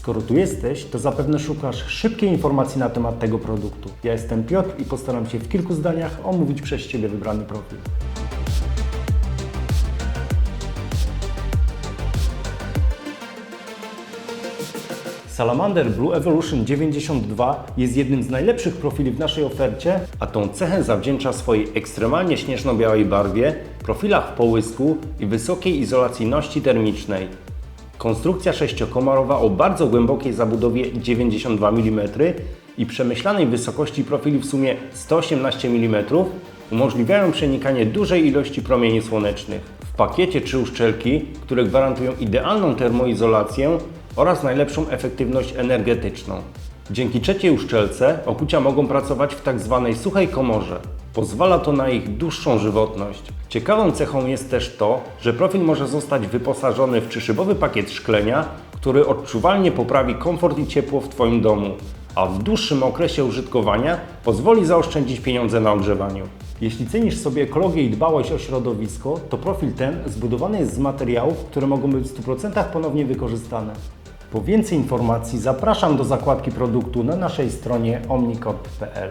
Skoro tu jesteś, to zapewne szukasz szybkiej informacji na temat tego produktu. Ja jestem Piotr i postaram się w kilku zdaniach omówić przez Ciebie wybrany profil. Salamander Blue Evolution 92 jest jednym z najlepszych profili w naszej ofercie, a tą cechę zawdzięcza swojej ekstremalnie śnieżno-białej barwie, profilach w połysku i wysokiej izolacyjności termicznej. Konstrukcja sześciokomarowa o bardzo głębokiej zabudowie 92 mm i przemyślanej wysokości profili w sumie 118 mm umożliwiają przenikanie dużej ilości promieni słonecznych. W pakiecie trzy uszczelki, które gwarantują idealną termoizolację oraz najlepszą efektywność energetyczną. Dzięki trzeciej uszczelce okucia mogą pracować w tak zwanej suchej komorze. Pozwala to na ich dłuższą żywotność. Ciekawą cechą jest też to, że profil może zostać wyposażony w trzyszybowy pakiet szklenia, który odczuwalnie poprawi komfort i ciepło w Twoim domu, a w dłuższym okresie użytkowania pozwoli zaoszczędzić pieniądze na ogrzewaniu. Jeśli cenisz sobie ekologię i dbałość o środowisko, to profil ten zbudowany jest z materiałów, które mogą być w 100% ponownie wykorzystane. Po więcej informacji zapraszam do zakładki produktu na naszej stronie omnicop.pl.